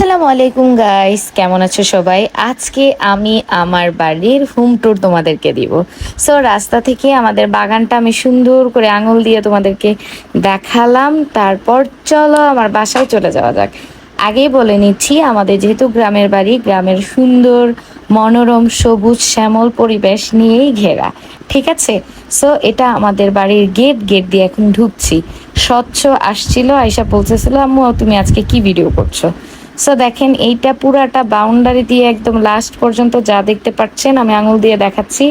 আসসালামু আলাইকুম গাইস কেমন আছো সবাই? আজকে আমি আমার বাড়ির হোম ট্যুর তোমাদেরকে দিব। সো রাস্তা থেকে আমাদের বাগানটা আমি সুন্দর করে আঙুল দিয়ে তোমাদেরকে দেখালাম। তারপর চলো আমার বাসায় চলে যাওয়া যাক। আগেই বলে নিচ্ছি, আমাদের যেহেতু গ্রামের বাড়ি, গ্রামের সুন্দর, মনোরম, সবুজ, শ্যামল পরিবেশ নিয়েই ঘেরা। ঠিক আছে? সো এটা আমাদের বাড়ির গেট গেট দিয়ে এখন ঢুকছি। স্বচ্ছ আসছিল আইসা বলতেছিল, আম্মু, তুমি আজকে কি ভিডিও করছ? সো দেখেন, এইটা পুরাটা বাউন্ডারি দিয়ে একদম লাস্ট পর্যন্ত যা দেখতে পাচ্ছেন, আমি আঙুল দিয়ে দেখাচ্ছি,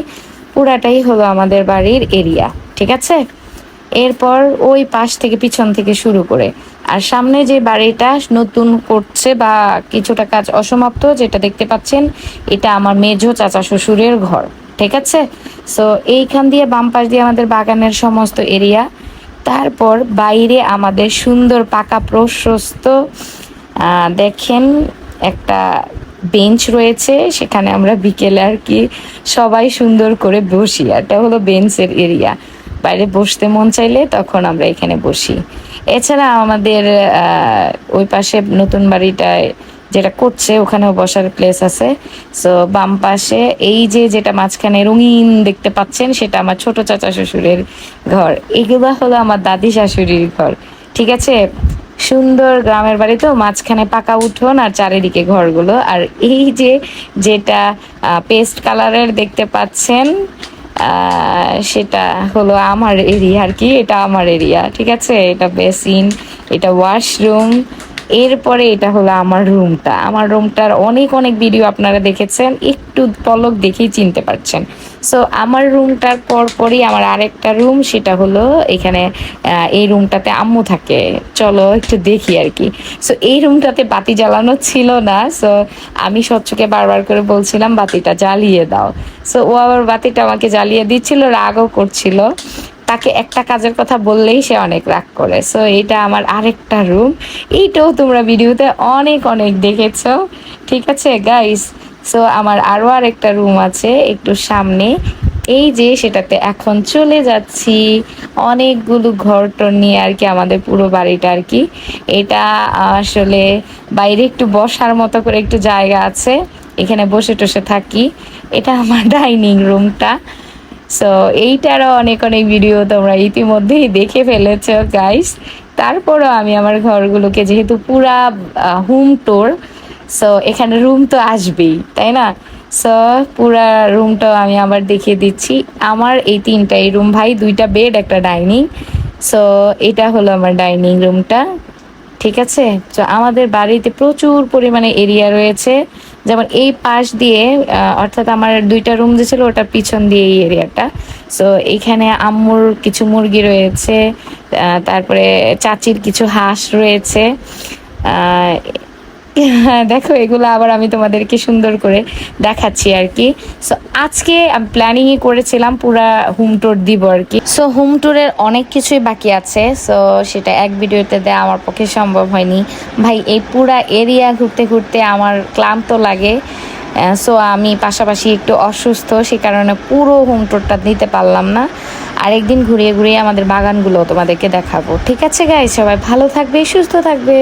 পুরাটাই হলো আমাদের বাড়ির এরিয়া ঠিক আছে? এরপর ওই পাশ থেকে পিছন থেকে শুরু করে। আর সামনে যে বাড়িটা নতুন করছে বা কিছুটা কাজ অসমাপ্ত, যেটা দেখতে পাচ্ছেন, এটা আমার মেঝো চাচা শ্বশুরের ঘর, ঠিক আছে? সো এইখান দিয়ে বাম পাশ দিয়ে আমাদের বাগানের সমস্ত এরিয়া তারপর বাইরে আমাদের সুন্দর পাকা প্রশস্ত দেখেন, একটা বেঞ্চ রয়েছে, সেখানে আমরা বিকেলে আর কি সবাই সুন্দর করে বসি। এটা হলো বেঞ্চের এরিয়া। বাইরে বসতে মন চাইলে তখন আমরা এখানে বসি। এছাড়া আমাদের ওই পাশে নতুন বাড়িটায় যেটা করছে, ওখানেও বসার প্লেস আছে। সো বাম পাশে এই যে যেটা মাঝখানে রঙিন দেখতে পাচ্ছেন, সেটা আমার ছোট চাচা শ্বশুরের ঘর। এগুলো হলো আমার দাদি শাশুড়ির ঘর। ঠিক আছে? সুন্দর গ্রামের বাড়ি তো, মাঝখানে পাকা উঠোন আর চারিদিকে ঘরগুলো। আর এই যে যেটা পেস্ট কালারের দেখতে পাচ্ছেন সেটা হলো আমার এরিয়া আর কি, এটা আমার এরিয়া ঠিক আছে? এটা বেসিন এটা ওয়াশরুম এরপরে এটা হলো আমার রুমটা আমার রুমটার অনেক অনেক ভিডিও আপনারা দেখেছেন, একটু পলক দেখেই চিনতে পারছেন। সো আমার রুমটার পরপরই আমার আরেকটা রুম সেটা হলো এখানে এই রুমটাতে আম্মু থাকে। চলো একটু দেখি আর কি। সো এই রুমটাতে বাতি জ্বালানো ছিল না। সো আমি স্বচ্ছকে বারবার করে বলছিলাম, বাতিটা জ্বালিয়ে দাও। সো ও আবার বাতিটা আমাকে জ্বালিয়ে দিচ্ছিল, রাগও করছিল। তাকে একটা কাজের কথা বললেই সে অনেক রাগ করে। সো এটা আমার আরেকটা রুম এইটাও তোমরা ভিডিওতে অনেক অনেক দেখেছ। ঠিক আছে গাইস সো আমার আরও আরেকটা রুম আছে একটু সামনে। এই যে, সেটাতে এখন চলে যাচ্ছি। অনেকগুলো ঘর টর নিয়ে আর কি আমাদের পুরো বাড়িটা আর কি। এটা আসলে বাইরে একটু বসার মতো করে একটু জায়গা আছে। এখানে বসে টসে থাকি। এটা আমার ডাইনিং রুমটা সো এইটারও অনেক অনেক ভিডিও তোমরা ইতিমধ্যেই দেখে ফেলেছ গাইস তারপরও আমি আমার ঘরগুলোকে যেহেতু পুরা হোম টোর সো এখানে রুম তো আসবেই, তাই না? সো পুরা রুমটাও আমি আবার দেখিয়ে দিচ্ছি। আমার এই তিনটাই রুম ভাই, দুইটা বেড একটা ডাইনিং সো এটা হলো আমার ডাইনিং রুমটা ঠিক আছে? তো আমাদের বাড়িতে প্রচুর পরিমাণে এরিয়া রয়েছে। যেমন এই পাশ দিয়ে অর্থাৎ আমার দুইটা রুম যে ছিল, ওটা পিছন দিয়ে এই এরিয়াটা সো এখানে আম্মুর কিছু মুরগি রয়েছে তারপরে চাচির কিছু হাঁস রয়েছে দেখো, এগুলো আবার আমি তোমাদেরকে সুন্দর করে দেখাচ্ছি আর কি। সো আজকে আমি প্ল্যানিংই করেছিলাম পুরা হোম ট্যুর দিব আর কি। সো হোম ট্যুরের অনেক কিছুই বাকি আছে। সো সেটা এক ভিডিওতে দেওয়া আমার পক্ষে সম্ভব হয়নি। ভাই, এই পুরা এরিয়া ঘুরতে ঘুরতে আমার ক্লান্ত লাগে। সো আমি পাশাপাশি একটু অসুস্থ, সে কারণে পুরো হোম ট্যুরটা নিতে পারলাম না। আরেকদিন ঘুরিয়ে ঘুরিয়ে আমাদের বাগানগুলো তোমাদেরকে দেখাবো। ঠিক আছে গাই সবাই ভালো থাকবে, সুস্থ থাকবে।